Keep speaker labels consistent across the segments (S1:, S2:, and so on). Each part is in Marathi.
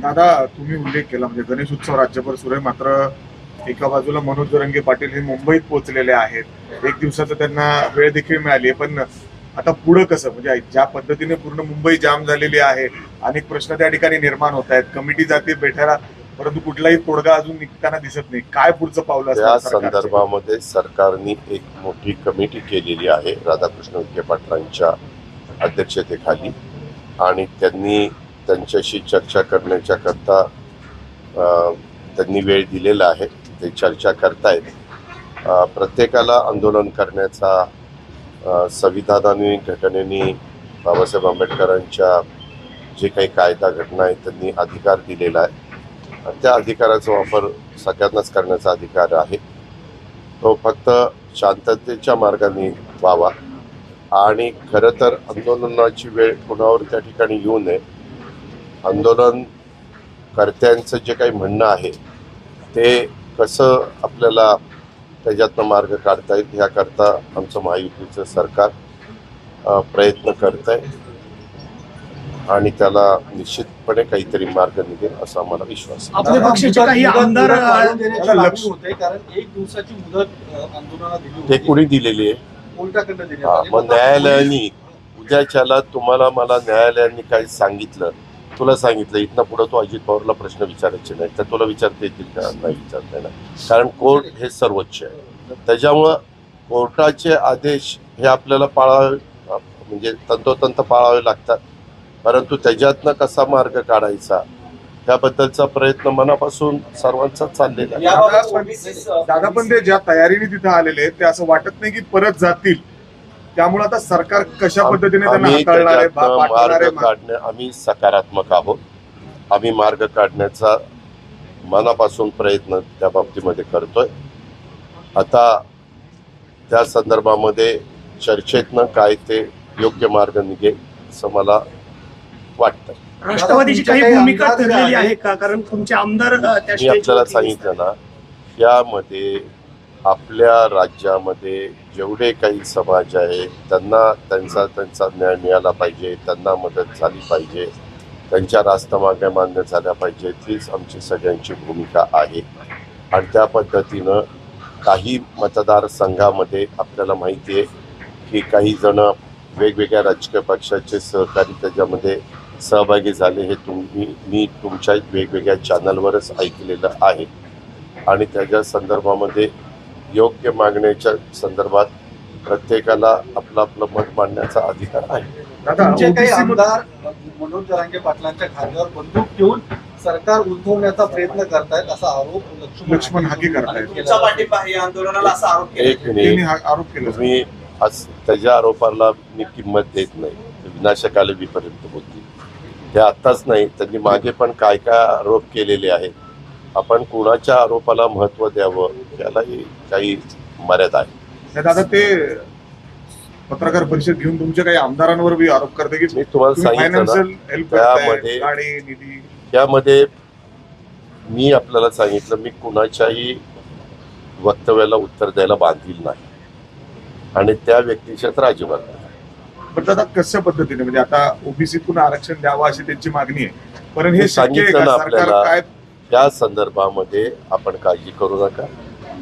S1: दादा तुम्ही उल्लेख केला म्हणजे गणेश उत्सव राज्यभर सुरू आहे मात्र एका बाजूला मनोज जरंगे पाटील हे मुंबईत पोहोचलेले आहेत. एक दिवसाचं त्यांना वेळ देखील मिळाली आहे पण आता पुढं कसं? म्हणजे ज्या पद्धतीने पूर्ण मुंबई जाम झालेली आहे अनेक प्रश्न त्या ठिकाणी निर्माण होत आहेत. कमिटी जाते भेटायला परंतु कुठलाही तोडगा अजून निघताना दिसत नाही. काय पुढचं पावलं
S2: त्या
S1: सरकारचं?
S2: संदर्भामध्ये सरकारने एक मोठी कमिटी केलेली आहे राधाकृष्ण विखे पाटलांच्या अध्यक्षतेखाली. आणि त्यांनी त्यांच्याशी चर्चा करण्याच्या करता त्यांनी वेळ दिलेला आहे. ते चर्चा करतायत. प्रत्येकाला आंदोलन करण्याचा संविधानाने घटनेने बाबासाहेब आंबेडकरांच्या जे काही कायदा घटना आहेत त्यांनी अधिकार दिलेला आहे. त्या अधिकाराचा वापर सगळ्यांनाच करण्याचा अधिकार आहे. तो फक्त शांततेच्या मार्गाने व्हावा. आणि खरं तर आंदोलनाची वेळ कुणावर त्या ठिकाणी येऊ नये आंदोलन कर्त्यांचं जे काही म्हणणं आहे ते कसं आपल्याला त्याच्यातनं मार्ग काढता येईल ह्याकरता आमचं महायुतीचं सरकार प्रयत्न करत आहे आणि त्याला निश्चितपणे काहीतरी मार्ग निघेल असा आम्हाला विश्वास ते कुणी दिलेली आहे? हा. मग न्यायालयाने उद्याच्याला तुम्हाला मला न्यायालयाने काय सांगितलं तुला सांगितलं इथनं पुढे तू अजित पवारला प्रश्न विचारायचे नाही तर तुला विचारता येतील का? नाही विचारता येणार. कारण कोर्ट हे सर्वोच्च आहे. त्याच्यामुळं कोर्टाचे आदेश हे आपल्याला पाळावे म्हणजे तंतोतंत पाळावे लागतात. परंतु त्याच्यातनं कसा मार्ग काढायचा? त्याबद्दलचा प्रयत्न मनापासून सर्वांचा चाललेला
S1: पण- दादा पण ते ज्या तयारीने तिथे आलेले आहेत ते असं वाटत नाही की परत जातील. त्यामुळे आता सरकार कशा पद्धतीने त्यांना हाताळणार आहे आहे
S2: मार्ग काढणे आम्ही सकारात्मक आहोत. आम्ही मार्ग काढण्याचा मनापासून प्रयत्न त्या बाबतीमध्ये करतोय. आता त्या संदर्भामध्ये चर्चेतनं काय ते योग्य मार्ग निघेल असं मला वाटतं
S3: राष्ट्रवादीची काही
S4: काही
S3: भूमिका
S4: आमदार
S3: ठरलेली आहे? का? कारण तुमचे आमदार अ, त्या
S2: मी आपल्याला. सांगितलं ना यामध्ये आपल्या राज्यामध्ये जेवढे काही समाज आहे त्यांना त्यांचा त्यांचा न्याय मिळाला पाहिजे त्यांना मदत झाली पाहिजे त्यांच्या रास्त मागण्या मान्य झाल्या पाहिजे तीच आमची सगळ्यांची भूमिका आहे. आणि त्या पद्धतीनं काही मतदारसंघामध्ये आपल्याला माहिती आहे की काही जण वेगवेगळ्या राजकीय पक्षाचे सहकारी त्याच्यामध्ये सहभागी झाले हे तुम्ही मी तुमच्या वेगवेगळ्या चॅनलवरच ऐकलेलं आहे. आणि त्याच्या संदर्भामध्ये योग्य मागण्याच्या संदर्भात प्रत्येकाला आपलं आपलं मत मांडण्याचा अधिकार आहे.
S4: तुमचे काही आमदार मनोज जरांगे पाटलांच्या खांद्यावर बंदूक ठेवून सरकार उद्धवण्याचा प्रयत्न करतायत असा आरोप
S1: लक्ष्मण हाके करतायत.
S2: एक
S1: त्यांनी
S2: मिनिट
S1: हा आरोप केला.
S2: तुम्ही आज त्याच्या आरोपाला मी किंमत देत नाही. विनाशकाले विपर्यंत होती ते आत्ताच नाही त्यांनी मागे पण काय काय आरोप केलेले आहेत? आपण कुणाच्या आरोपाला महत्त्व द्यावं? त्यालाही काही मर्यादा आहे.
S1: दादा ते पत्रकार परिषद घेऊन तुमच्या काही आमदारांवर बी आरोप करते की
S2: मी तुम्हाला सांगितलं त्यामध्ये- मी आपल्याला सांगितलं मी कुणाच्याही वक्तव्याला उत्तर द्यायला बांधील नाही. आणि त्या व्यक्तीच्या तर अजिबात नाही.
S1: पण दादा कशा पद्धतीने? म्हणजे आता ओबीसीतून आरक्षण द्यावं अशी त्यांची मागणी आहे. पण हे
S2: मी सांगितलं आपल्याला. त्या संदर्भामध्ये आपण काळजी करू नका.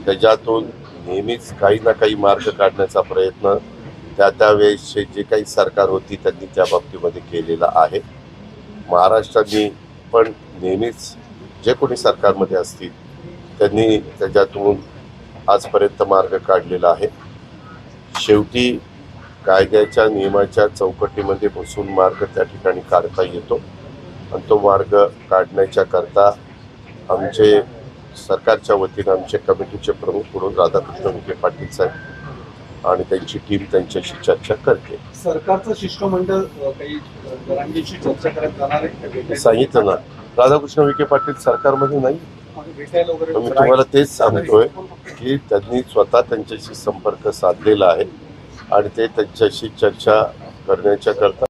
S2: त्याच्यातून नेहमीच काही ना काही मार्ग काढण्याचा प्रयत्न त्या त्यावेळेसचे जे काही सरकार होती त्यांनी त्या बाबतीमध्ये केलेला आहे. महाराष्ट्राने पण नेहमीच जे कोणी सरकारमध्ये असतील त्यांनी त्याच्यातून आजपर्यंत मार्ग काढलेला आहे. शेवटी कायद्याच्या नियमाच्या चौकटीमध्ये बसून मार्ग त्या ठिकाणी काढता येतो. आणि तो मार्ग काढण्याच्या करता आमचे सरकारच्या वतीनं आमचे कमिटीचे प्रमुख म्हणून राधाकृष्ण विखे पाटील साहेब आणि त्यांची टीम त्यांच्याशी चर्चा करते.
S4: सरकारचं शिष्टमंडळ काही चर्चा करत जाणार आहे
S2: सांगितलं ना. राधाकृष्ण विखे पाटील सरकारमध्ये नाही. मी तुम्हाला तेच सांगतोय की त्यांनी स्वतः त्यांच्याशी संपर्क साधलेला आहे आणि ते त्यांच्याशी चर्चा करण्याच्या करता